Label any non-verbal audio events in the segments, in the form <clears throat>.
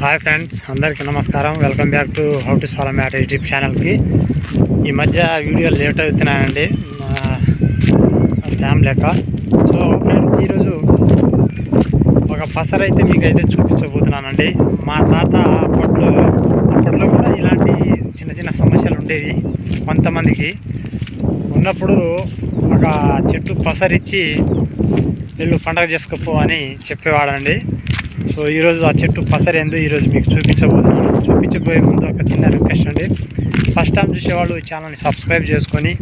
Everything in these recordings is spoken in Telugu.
హాయ్ ఫ్రెండ్స్ అందరికీ నమస్కారం. Welcome back to how to solve matter YouTube ఛానల్కి. ఈ మధ్య వీడియో లేట్ అవుతున్నాయండి. టైం లెక్క సో ఫ్రెండ్స్ ఈరోజు ఒక పసరైతే అయితే మీకు అయితే చూపించబోతున్నానండి. మా తాత అప్పట్లో అప్పట్లో కూడా ఇలాంటి చిన్న చిన్న సమస్యలు ఉండేవి కొంతమందికి. ఉన్నప్పుడు ఒక చెట్టు పసరిచ్చి వీళ్ళు పండగ చేసుకోపో అని చెప్పేవాడండి. సో ఈరోజు ఆ చెట్టు పసరేందో ఈరోజు మీకు చూపించబోతున్నాను చూపించబోయే ముందు ఒక చిన్న రిక్వెస్ట్ అండి. ఫస్ట్ టైం చూసేవాళ్ళు ఈ ఛానల్ని సబ్స్క్రైబ్ చేసుకొని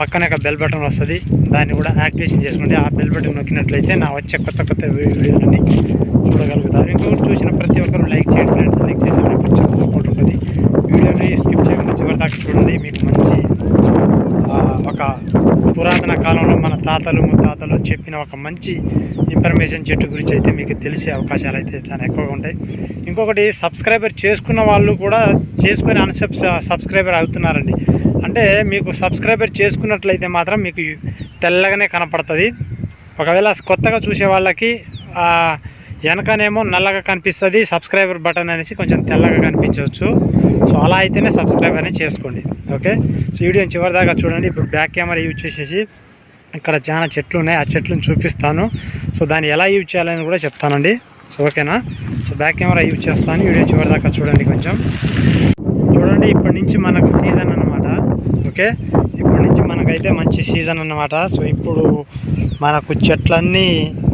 పక్కన ఒక బెల్ బటన్ వస్తుంది. దాన్ని కూడా యాక్టివేషన్ చేసుకోండి. ఆ బెల్ బటన్ నొక్కినట్లయితే నా వచ్చే కొత్త కొత్త వీడియోలని చూడగలుగుతారు ఇంకొకటి చూసిన ప్రతి ఒక్కరు లైక్ చేయండి ఫ్రెండ్స్. లైక్ చేసి నాకు సపోర్ట్ ఉంటుంది. వీడియోని స్కిప్ చేయకుండా చివరి దాకా చూడండి. మీకు మంచి ఒక పురాతన కాలంలో మన తాతలు ముత్తాతలు చెప్పిన ఒక మంచి ఇన్ఫర్మేషన్ చెట్టు గురించి అయితే మీకు తెలిసే అవకాశాలు అయితే చాలా ఎక్కువగా ఉంటాయి. ఇంకొకటి సబ్స్క్రైబర్ చేసుకున్న వాళ్ళు కూడా చేసుకొని అన్సబ్ సబ్స్క్రైబర్ అవుతున్నారండి. అంటే మీకు సబ్స్క్రైబర్ చేసుకున్నట్లయితే మాత్రం మీకు తెల్లగానే కనపడుతుంది. ఒకవేళ కొత్తగా చూసే వాళ్ళకి వెనకనేమో నల్లగా కనిపిస్తుంది సబ్స్క్రైబర్ బటన్ అనేసి కొంచెం తెల్లగా కనిపించవచ్చు. సో అలా అయితేనే సబ్స్క్రైబ్ అనేది చేసుకోండి. ఓకే? సో వీడియో చివరి దాకా చూడండి. ఇప్పుడు బ్యాక్ కెమెరా యూజ్ చేసేసి ఇక్కడ చాలా చెట్లు ఉన్నాయి. ఆ చెట్లను చూపిస్తాను. సో దాన్ని ఎలా యూజ్ చేయాలని కూడా చెప్తానండి. సో ఓకేనా? సో బ్యాక్ కెమెరా యూజ్ చేస్తాను. వీడియో చివరి దాకా చూడండి కొంచెం. చూడండి ఇప్పటి నుంచి మనకు సీజన్ అన్నమాట. ఓకే? ఇప్పటి నుంచి మనకైతే మంచి సీజన్ అన్నమాట. సో ఇప్పుడు మనకు చెట్లన్నీ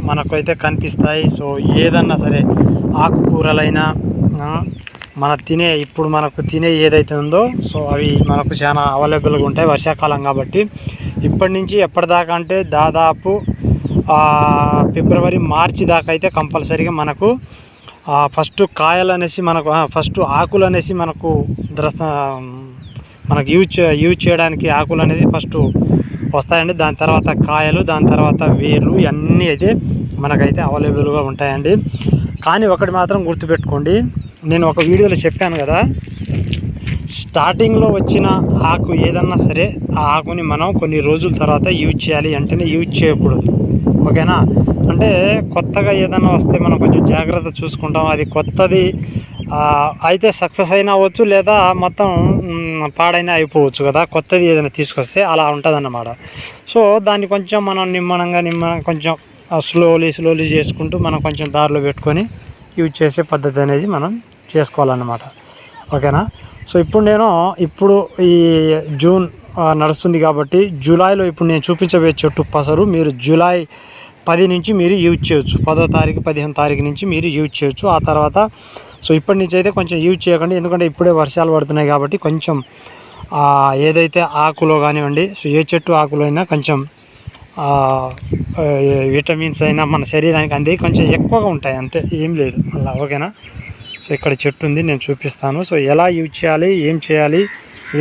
మనకు అయితే కనిపిస్తాయి. సో ఏదన్నా సరే ఆకుకూరలైనా మన తినే ఇప్పుడు మనకు తినే ఏదైతే ఉందో సో అవి మనకు చాలా అవైలబుల్గా ఉంటాయి వర్షాకాలం కాబట్టి. ఇప్పటి నుంచి ఎప్పటిదాకా అంటే దాదాపు ఫిబ్రవరి మార్చి దాకా అయితే కంపల్సరీగా మనకు ఫస్ట్ కాయలు అనేసి మనకు ఫస్ట్ ఆకులు అనేసి మనకు మనకు యూజ్ చే- యూజ్ చేయడానికి ఆకులు అనేది ఫస్ట్ వస్తాయండి. దాని తర్వాత కాయలు దాని తర్వాత వేర్లు ఇవన్నీ అయితే మనకైతే అవైలబుల్గా ఉంటాయండి. కానీ ఒకటి మాత్రం గుర్తుపెట్టుకోండి. నేను ఒక వీడియోలో చెప్పాను కదా స్టార్టింగ్లో వచ్చిన ఆకు ఏదన్నా సరే ఆ ఆకుని మనం కొన్ని రోజుల తర్వాత యూజ్ చేయాలి అంటేనే యూజ్ చేయకూడదు. ఓకేనా? అంటే కొత్తగా ఏదైనా వస్తే మనం కొంచెం జాగ్రత్త చూసుకుంటాం. అది కొత్తది అయితే సక్సెస్ అయినా అవ్వచ్చు లేదా మొత్తం పాడైనా అయిపోవచ్చు కదా కొత్తది ఏదైనా తీసుకొస్తే అలా ఉంటుందన్నమాట. సో దాన్ని కొంచెం మనం నిమ్మనంగా నిమ్మనంగా కొంచెం స్లోలీ స్లోలీ చేసుకుంటూ మనం కొంచెం దారిలో పెట్టుకొని యూజ్ చేసే పద్ధతి అనేది మనం చేసుకోవాలన్నమాట. ఓకేనా? సో ఇప్పుడు నేను ఇప్పుడు ఈ జూన్ నడుస్తుంది కాబట్టి జూలైలో ఇప్పుడు నేను చూపించబోయే చెట్టు పసరు మీరు జూలై పది నుంచి మీరు యూజ్ చేయొచ్చు. పదో తారీఖు పదిహేను తారీఖు నుంచి మీరు యూజ్ చేయొచ్చు. ఆ తర్వాత సో ఇప్పటి నుంచి అయితే కొంచెం యూజ్ చేయకండి. ఎందుకంటే ఇప్పుడే వర్షాలు పడుతున్నాయి కాబట్టి కొంచెం ఏదైతే ఆకులో కానివ్వండి సో ఏ చెట్టు ఆకులో అయినా కొంచెం విటమిన్స్ అయినా మన శరీరానికి అందే కొంచెం ఎక్కువగా ఉంటాయి. అంతే ఏం లేదు. అలా ఓకేనా? సో ఇక్కడ చెట్టు ఉంది నేను చూపిస్తాను. సో ఎలా యూజ్ చేయాలి ఏం చేయాలి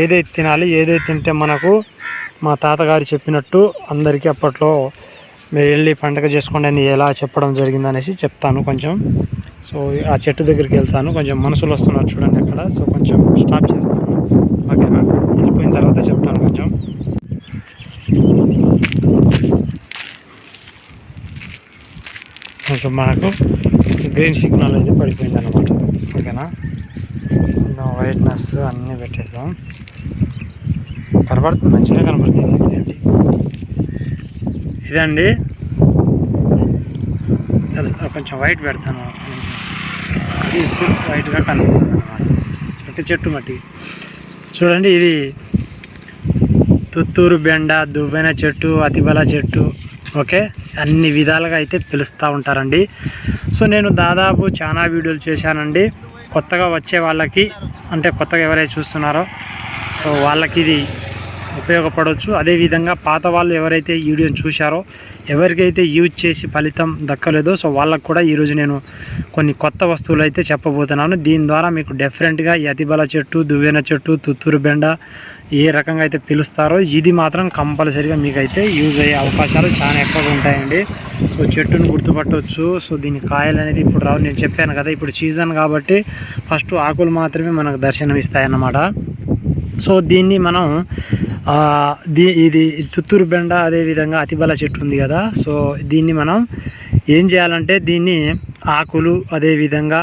ఏదైతే తినాలి ఏదైతే తింటే మనకు మా తాతగారు చెప్పినట్టు అందరికీ అప్పట్లో మీరు వెళ్ళి పండగ చేసుకోండి అని ఎలా చెప్పడం జరిగింది అనేసి చెప్తాను కొంచెం. సో ఆ చెట్టు దగ్గరికి వెళ్తాను. కొంచెం మనుషులు వస్తున్నారు చూడండి అక్కడ. సో కొంచెం స్టాప్ చేస్తాను. ఓకేనా? వెళ్ళిపోయిన తర్వాత చెప్తాను కొంచెం. కొంచెం మనకు గ్రీన్ సిగ్నల్ అయితే పడిపోయింది అనమాట ఓకేనా వైట్నెస్ అన్నీ పెట్టేద్దాం. కనబడుతుంది మంచిగా కనబడుతుంది ఇదండి. కొంచెం వైట్ పెడతాను. ఇది వైట్గా కనిపిస్తుంది అనమాట చెట్టు చెట్టు మట్టి. చూడండి ఇది తుత్తూరు బెండ దువ్వెన చెట్టు అతిబల చెట్టు. ఓకే? అన్ని విధాలుగా అయితే పిలుస్తూ ఉంటారండి. సో నేను దాదాపు చాలా వీడియోలు చేశానండి. కొత్తగా వచ్చే వాళ్ళకి అంటే కొత్తగా ఎవరైతే చూస్తున్నారో సో వాళ్ళకి ఇది ఉపయోగపడవచ్చు అదేవిధంగా పాత వాళ్ళు ఎవరైతే వీడియోని చూశారో ఎవరికైతే యూజ్ చేసి ఫలితం దక్కలేదో సో వాళ్ళకు కూడా ఈరోజు నేను కొన్ని కొత్త వస్తువులు అయితే చెప్పబోతున్నాను. దీని ద్వారా మీకు డెఫరెంట్గా యతిబల చెట్టు దువ్వెన చెట్టు తుత్తూరు బెండ ఏ రకంగా అయితే పిలుస్తారో ఇది మాత్రం కంపల్సరీగా మీకైతే యూజ్ అయ్యే అవకాశాలు చాలా ఎక్కువగా ఉంటాయండి. సో చెట్టును గుర్తుపట్టవచ్చు సో దీని కాయలు అనేది ఇప్పుడు రావు నేను చెప్పాను కదా ఇప్పుడు సీజన్ కాబట్టి ఫస్ట్ ఆకులు మాత్రమే మనకు దర్శనం ఇస్తాయన్నమాట సో దీన్ని మనం దీ ఇది తుత్తూరు బెండ అదేవిధంగా అతిబల చెట్టు ఉంది కదా. సో దీన్ని మనం ఏం చేయాలంటే దీన్ని ఆకులు అదేవిధంగా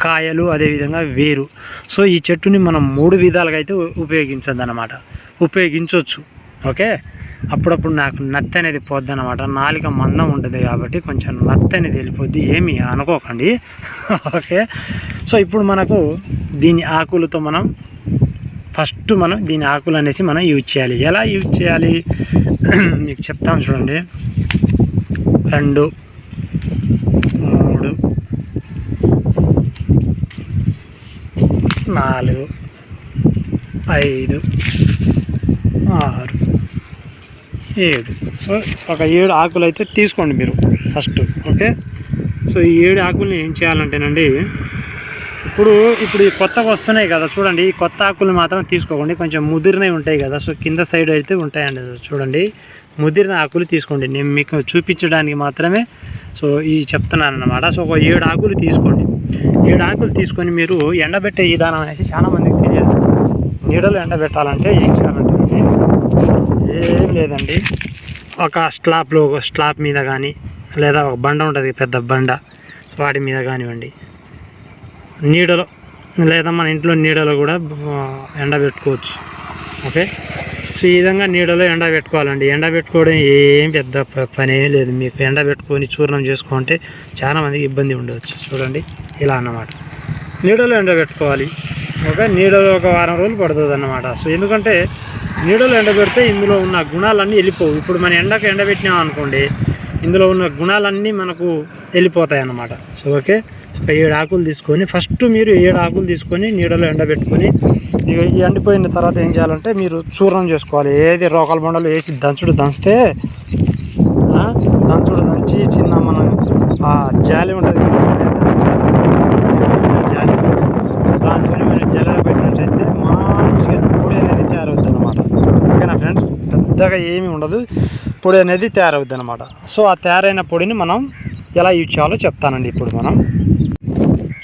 కాయలు అదేవిధంగా వేరు. సో ఈ చెట్టుని మనం మూడు విధాలుగా అయితే ఉపయోగించద్దు అనమాట ఉపయోగించవచ్చు ఓకే? అప్పుడప్పుడు నాకు నత్తి అనేది పోద్ది అనమాట నాలుక మందం ఉంటుంది కాబట్టి కొంచెం నత్తి అనేది వెళ్ళిపోద్ది. ఏమి అనుకోకండి. <laughs> ఓకే? సో ఇప్పుడు మనకు దీని ఆకులతో మనం ఫస్ట్ మనం దీని ఆకులు అనేసి మనం యూజ్ చేయాలి. ఎలా యూజ్ చేయాలి? <clears throat> మీకు చెప్తాను చూడండి. రెండు మూడు నాలుగు ఐదు ఆరు ఏడు. సో ఒక ఏడు ఆకులు అయితే తీసుకోండి మీరు ఫస్ట్ ఓకే? సో ఈ ఏడు ఆకుల్ని ఏం చేయాలంటేనండి ఇప్పుడు ఇప్పుడు ఈ కొత్తగా వస్తున్నాయి కదా చూడండి. ఈ కొత్త ఆకులు మాత్రం తీసుకోకండి. కొంచెం ముదిరినవి ఉంటాయి కదా సో కింద సైడ్ అయితే ఉంటాయండి. చూడండి. ముదిరిన ఆకులు తీసుకోండి. నేను మీకు చూపించడానికి మాత్రమే సో ఈ చెప్తున్నాను అనమాట సో ఒక ఏడు ఆకులు తీసుకోండి. ఏడు ఆకులు తీసుకొని మీరు ఎండబెట్టే విధానం అనేసి చాలా మందికి తెలియదు. నీడలు ఎండబెట్టాలంటే ఏం చేయాలంటే ఏం లేదండి. ఒక స్లాప్లో ఒక స్లాప్ మీద కానీ లేదా ఒక బండ ఉంటుంది పెద్ద బండ వాటి మీద కానివ్వండి. నీడలో లేదా మన ఇంట్లో నీడలో కూడా ఎండబెట్టుకోవచ్చు. ఓకే? సో ఈ విధంగా నీడలో ఎండబెట్టుకోవాలండి ఎండబెట్టుకోవడం ఏం పెద్ద ప- పని ఏం లేదు. మీకు ఎండబెట్టుకొని చూర్ణం చేసుకుంటే చాలా మందికి ఇబ్బంది ఉండవచ్చు చూడండి. ఇలా అన్నమాట. నీడలో ఎండబెట్టుకోవాలి ఓకే? నీడలో ఒక వారం రోజులు పడుతుంది అన్నమాట సో ఎందుకంటే నీడలో ఎండబెడితే ఇందులో ఉన్న గుణాలన్నీ వెళ్ళిపోవు. ఇప్పుడు మన ఎండకు ఎండబెట్టినాం అనుకోండి ఇందులో ఉన్న గుణాలన్నీ మనకు వెళ్ళిపోతాయి అన్నమాట సో ఓకే? ఏడు ఆకులు తీసుకొని ఫస్ట్ మీరు ఏడు ఆకులు తీసుకొని నీడలో ఎండబెట్టుకొని ఇక ఈ ఎండిపోయిన తర్వాత ఏం చేయాలంటే మీరు చూర్ణం చేసుకోవాలి. ఏది రోకల బొండలు వేసి దంచుడు దంచితే దంచుడు దంచి చిన్న మనం ఆ జాలి ఉంటుంది జాలి. మీరు జల్లెడ పెట్టినట్టయితే మంచిగా పొడి అనేది తయారవుద్ది అనమాట ఓకేనా ఫ్రెండ్స్? పెద్దగా ఏమీ ఉండదు. పొడి అనేది తయారవుద్ది అనమాట సో ఆ తయారైన పొడిని మనం ఎలా యూజ్ చేయాలో చెప్తానండి ఇప్పుడు మనం.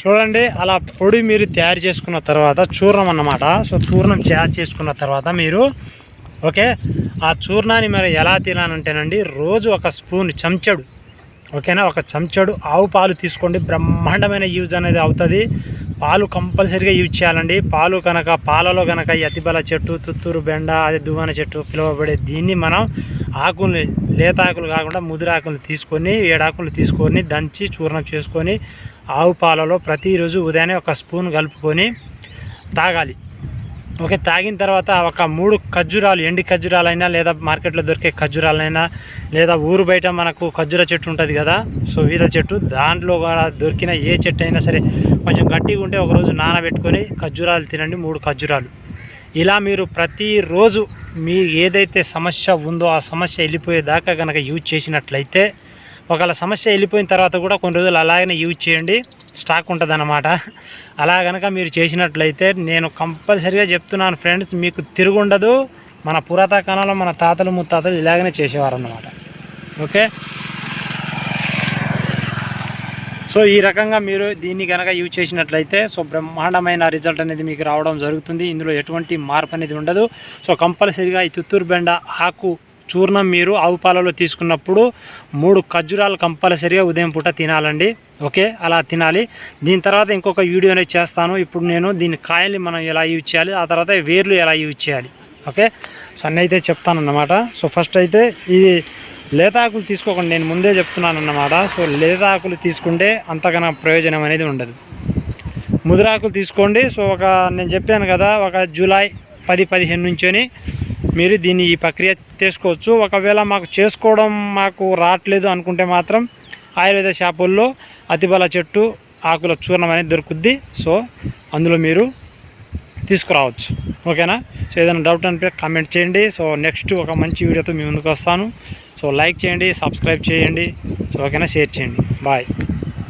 చూడండి అలా పొడి మీరు తయారు చేసుకున్న తర్వాత చూర్ణం అన్నమాట. సో చూర్ణం తయారు చేసుకున్న తర్వాత మీరు ఓకే ఆ చూర్ణాన్ని మరి ఎలా తినాలంటేనండి రోజు ఒక స్పూన్ చెంచడు ఓకేనా ఒక చెంచడు ఆవు పాలు తీసుకోండి బ్రహ్మాండమైన యూజ్ అనేది అవుతుంది. పాలు కంపల్సరీగా యూజ్ చేయాలండి. పాలు కనుక పాలలో కనుక అతిబల చెట్టు తుత్తూరు బెండ అది దువ్వన చెట్టు పిలువబడే దీన్ని మనం ఆకులు లేత ఆకులు కాకుండా ముదిరి ఆకులు తీసుకొని ఏడాకులు తీసుకొని దంచి చూర్ణం చేసుకొని ఆవు పాలలో ప్రతిరోజు ఉదయాన్నే ఒక స్పూన్ కలుపుకొని తాగాలి. ఓకే తాగిన తర్వాత ఒక మూడు ఖర్జూరాలు ఎండి ఖర్జూరాలైనా లేదా మార్కెట్లో దొరికే ఖర్జూరాలైనా లేదా ఊరు బయట మనకు ఖర్జూర చెట్టు ఉంటుంది కదా సో వీధ చెట్టు దాంట్లో కూడా దొరికిన ఏ చెట్టు అయినా సరే కొంచెం గట్టిగా ఉంటే ఒకరోజు నానబెట్టుకొని ఖర్జూరాలు తినండి మూడు ఖర్జూరాలు. ఇలా మీరు ప్రతిరోజు మీ ఏదైతే సమస్య ఉందో ఆ సమస్య వెళ్ళిపోయేదాకా కనుక యూజ్ చేసినట్లయితే ఒకవేళ సమస్య వెళ్ళిపోయిన తర్వాత కూడా కొన్ని రోజులు అలాగనే యూజ్ చేయండి. స్టాక్ ఉంటుంది అన్నమాట అలా కనుక మీరు చేసినట్లయితే నేను కంపల్సరీగా చెప్తున్నాను ఫ్రెండ్స్ మీకు తిరుగుండదు. మన పురాతన కాలంలో మన తాతలు ముత్తాతలు ఇలాగనే చేసేవారు అన్నమాట ఓకే? సో ఈ రకంగా మీరు దీన్ని కనుక యూజ్ చేసినట్లయితే సో బ్రహ్మాండమైన రిజల్ట్ అనేది మీకు రావడం జరుగుతుంది. ఇందులో ఎటువంటి మార్పు అనేది ఉండదు. సో కంపల్సరీగా ఈ తుత్తూరు బెండ ఆకు చూర్ణం మీరు ఆవు పాలలో తీసుకున్నప్పుడు మూడు ఖర్జూరాలు కంపల్సరీగా ఉదయం పూట తినాలండి. ఓకే? అలా తినాలి. దీని తర్వాత ఇంకొక వీడియో అనేది చేస్తాను. ఇప్పుడు నేను దీని కాయల్ని మనం ఎలా యూజ్ చేయాలి ఆ తర్వాత వేర్లు ఎలా యూజ్ చేయాలి. ఓకే? సో అన్నీ అయితే చెప్తానన్నమాట. సో ఫస్ట్ అయితే ఇది లేతాకులు తీసుకోకండి నేను ముందే చెప్తున్నాను అన్నమాట సో లేతాకులు తీసుకుంటే అంతకన్నా ప్రయోజనం అనేది ఉండదు. ముదిరాకులు తీసుకోండి. సో ఒక నేను చెప్పాను కదా ఒక జూలై పది పదిహేను నుంచొని మీరు దీన్ని ఈ ప్రక్రియ చేసుకోవచ్చు ఒకవేళ మాకు చేసుకోవడం మాకు రావట్లేదు అనుకుంటే మాత్రం ఆయుర్వేద షాపుల్లో అతిబల చెట్టు ఆకుల చూర్ణం అనేది దొరుకుద్ది. సో అందులో మీరు తీసుకురావచ్చు. ఓకేనా? సో ఏదైనా డౌట్ అనిపి కామెంట్ చేయండి. సో నెక్స్ట్ ఒక మంచి వీడియోతో మీ ముందుకు వస్తాను. సో లైక్ చేయండి సబ్స్క్రైబ్ చేయండి. సో ఓకేనా? షేర్ చేయండి. బాయ్